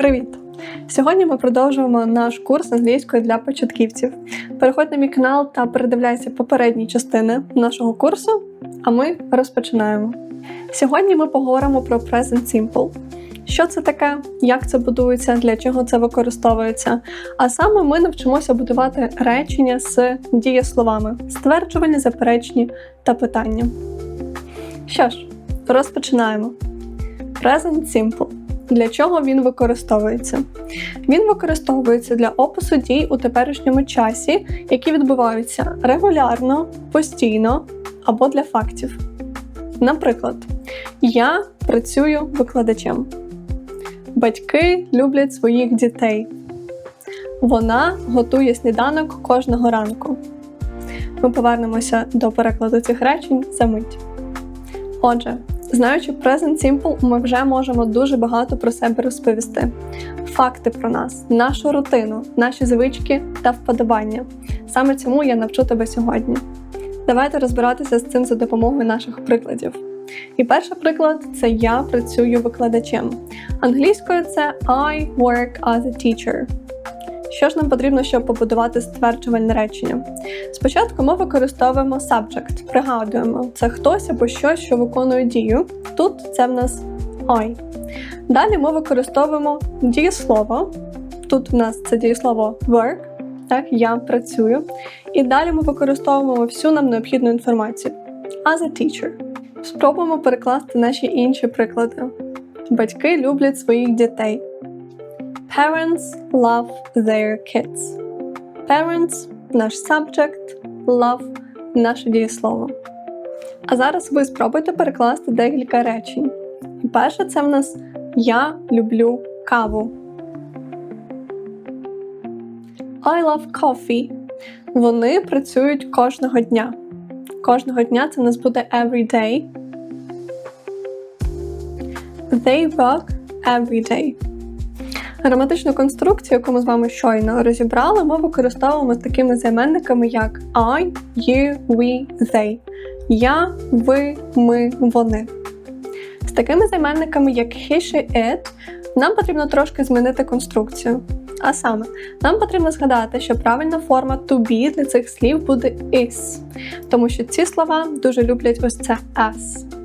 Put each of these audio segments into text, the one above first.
Привіт! Сьогодні ми продовжуємо наш курс англійської для початківців. Переходь на мій канал та передивляйся попередні частини нашого курсу, а ми розпочинаємо. Сьогодні ми поговоримо про Present Simple. Що це таке, як це будується, для чого це використовується. А саме ми навчимося будувати речення з дієсловами, стверджувальні, заперечні та питання. Що ж, розпочинаємо. Present Simple. Для чого він використовується? Він використовується для опису дій у теперішньому часі, які відбуваються регулярно, постійно або для фактів. Наприклад, я працюю викладачем. Батьки люблять своїх дітей. Вона готує сніданок кожного ранку. Ми повернемося до перекладу цих речень за мить. Отже, знаючи Present Simple, ми вже можемо дуже багато про себе розповісти. Факти про нас, нашу рутину, наші звички та вподобання. Саме цьому я навчу тебе сьогодні. Давайте розбиратися з цим за допомогою наших прикладів. І перший приклад це я працюю викладачем. Англійською це I work as a teacher. Що ж нам потрібно, щоб побудувати стверджувальне речення? Спочатку ми використовуємо subject, пригадуємо, це хтось або щось, що виконує дію. Тут це в нас I. Далі ми використовуємо дієслово. Тут в нас це дієслово work, так, я працюю. І далі ми використовуємо всю нам необхідну інформацію. As a teacher. Спробуємо перекласти наші інші приклади. Батьки люблять своїх дітей. Parents love their kids. Parents наш subject, love наше дієслово. А зараз ви спробуйте перекласти декілька речень. Перше це в нас Я люблю каву. I love coffee. Вони працюють кожного дня. Кожного дня це в нас буде every day. They work every day. Граматичну конструкцію, яку ми з вами щойно розібрали, ми використовуємо з такими займенниками, як I, you, we, they. Я, ви, ми, вони. З такими займенниками, як he, she, it, нам потрібно трошки змінити конструкцію. А саме, нам потрібно згадати, що правильна форма to be для цих слів буде is, тому що ці слова дуже люблять ось це as.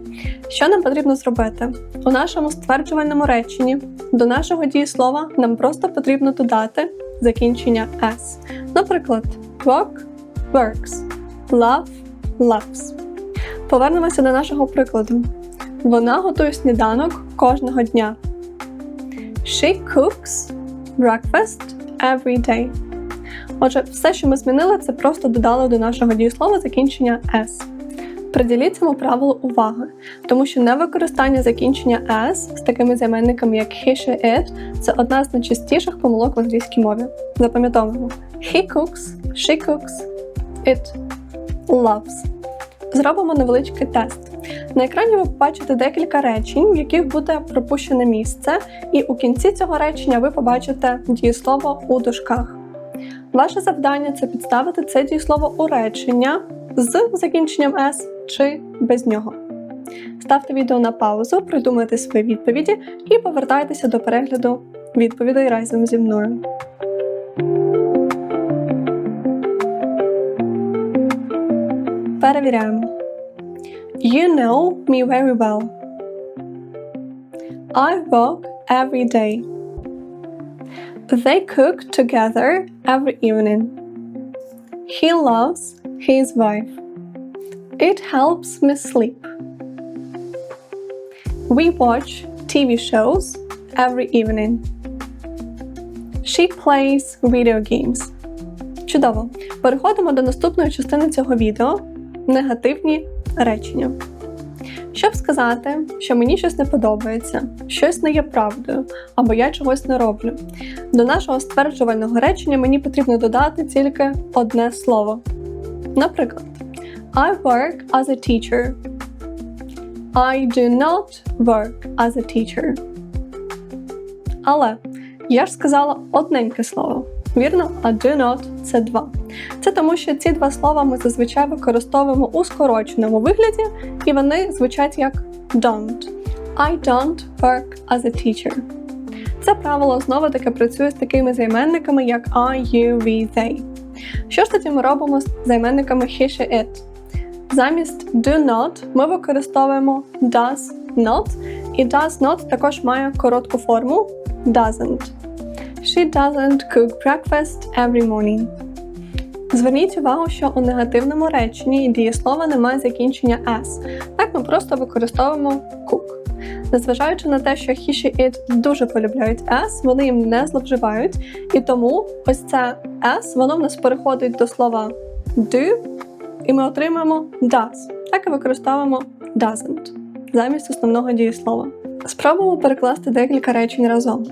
Що нам потрібно зробити? У нашому стверджувальному реченні до нашого дієслова нам просто потрібно додати закінчення s. Наприклад, work works, love loves. Повернемося до нашого прикладу. Вона готує сніданок кожного дня. She cooks breakfast every day. Отже, все, що ми змінили, це просто додали до нашого дієслова закінчення s. Приділіть цьому правилу уваги, тому що невикористання закінчення s з такими займенниками, як he, she, it – це одна з найчастіших помилок в англійській мові. Запам'ятовуємо: he cooks, she cooks, it loves. Зробимо невеличкий тест. На екрані ви побачите декілька речень, в яких буде пропущене місце, і у кінці цього речення ви побачите дієслово у дужках. Ваше завдання це підставити це дієслово у речення з закінченням S чи без нього. Ставте відео на паузу, придумайте свої відповіді і повертайтеся до перегляду відповідей разом зі мною. Перевіряємо. You know me very well. I work every day. They cook together every evening. He loves his wife. It helps me sleep. We watch TV shows every evening. She plays video games. Чудово! Переходимо до наступної частини цього відео негативні речення. Щоб сказати, що мені щось не подобається, щось не є правдою, або я чогось не роблю. До нашого стверджувального речення мені потрібно додати тільки одне слово. Наприклад, I work as a teacher. I do not work as a teacher. Але я ж сказала одненьке слово. Вірно, а do not це два. Це тому, що ці два слова ми зазвичай використовуємо у скороченому вигляді, і вони звучать як don't. I don't work as a teacher. Це правило знову таки працює з такими займенниками, як I, you, we, they. Що ж тоді ми робимо з займенниками he, she, it? Замість do not ми використовуємо does not, і does not також має коротку форму doesn't. She doesn't cook breakfast every morning. Зверніть увагу, що у негативному реченні дієслова немає закінчення s. Так ми просто використовуємо cook. Незважаючи на те, що he, she, it дуже полюбляють s, вони їм не зловживають, і тому ось це s, воно в нас переходить до слова do, і ми отримаємо does. Так і використовуємо doesn't замість основного дієслова. Спробуємо перекласти декілька речень разом.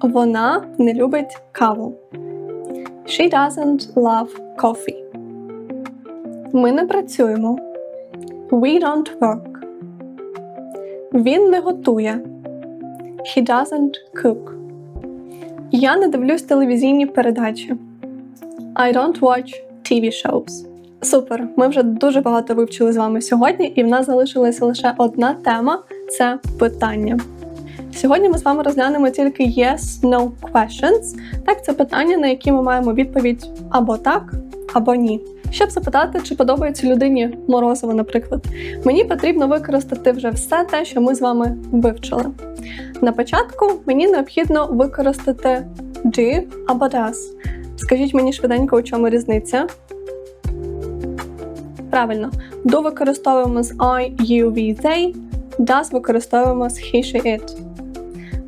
Вона не любить каву. She doesn't love coffee. Ми не працюємо. We don't work. Він не готує. He doesn't cook. Я не дивлюсь телевізійні передачі. I don't watch TV shows. Супер! Ми вже дуже багато вивчили з вами сьогодні, і в нас залишилася лише одна тема це питання. Сьогодні ми з вами розглянемо тільки yes-no questions. Так, це питання, на які ми маємо відповідь або так, або ні. Щоб запитати, чи подобається людині морозиво, наприклад, мені потрібно використати вже все те, що ми з вами вивчили. На початку мені необхідно використати do або does. Скажіть мені швиденько, у чому різниця? Правильно, do використовуємо з I, you, we, they, does використовуємо з he, she, it.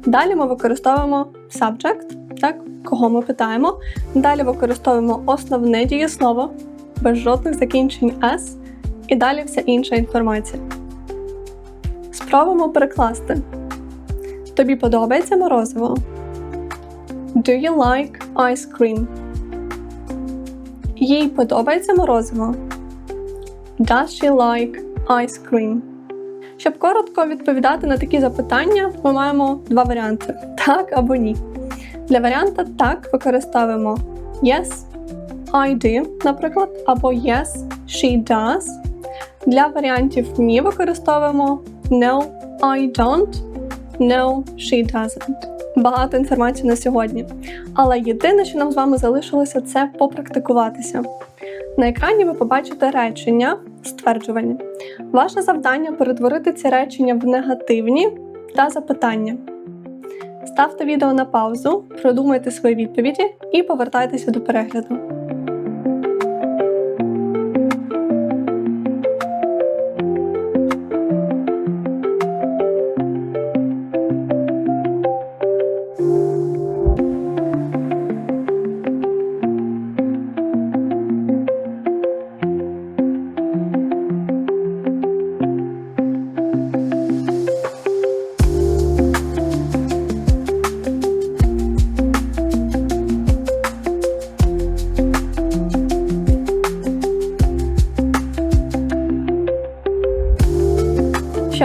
Далі ми використовуємо subject, так, кого ми питаємо. Далі використовуємо основне дієслово без жодних закінчень s, і далі вся інша інформація. Спробуємо перекласти. Тобі подобається морозиво? Do you like ice cream? Їй подобається морозиво? Does she like ice cream? Щоб коротко відповідати на такі запитання, ми маємо два варіанти: так або ні. Для варіанта так використовуємо yes, I do, наприклад, або yes, she does. Для варіантів ні використовуємо no, I don't, no, she doesn't. Багато інформації на сьогодні. Але єдине, що нам з вами залишилося, це попрактикуватися. На екрані ви побачите речення, стверджування. Ваше завдання перетворити ці речення в негативні та запитання. Ставте відео на паузу, продумайте свої відповіді і повертайтеся до перегляду.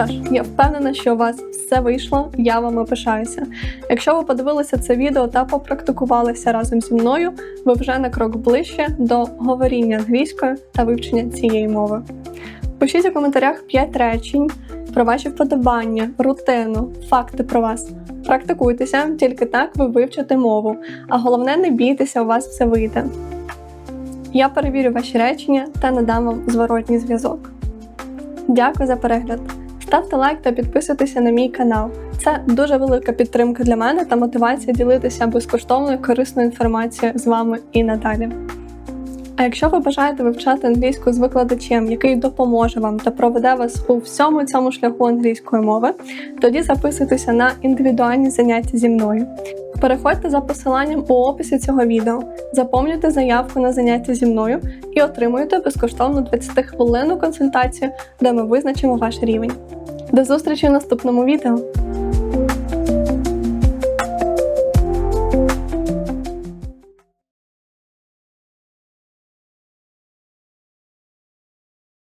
Що я впевнена, що у вас все вийшло, я вами пишаюся. Якщо ви подивилися це відео та попрактикувалися разом зі мною, ви вже на крок ближче до говоріння англійською та вивчення цієї мови. Пишіть у коментарях 5 речень про ваші вподобання, рутину, факти про вас. Практикуйтеся, тільки так ви вивчите мову, а головне не бійтеся, у вас все вийде. Я перевірю ваші речення та надам вам зворотній зв'язок. Дякую за перегляд! Ставте лайк та підписуйтеся на мій канал. Це дуже велика підтримка для мене та мотивація ділитися безкоштовною корисною інформацією з вами і надалі. А якщо ви бажаєте вивчати англійську з викладачем, який допоможе вам та проведе вас у всьому цьому шляху англійської мови, тоді записуйтеся на індивідуальні заняття зі мною. Переходьте за посиланням у описі цього відео, заповнюйте заявку на заняття зі мною і отримуйте безкоштовну 20-хвилинну консультацію, де ми визначимо ваш рівень. До зустрічі в наступному відео!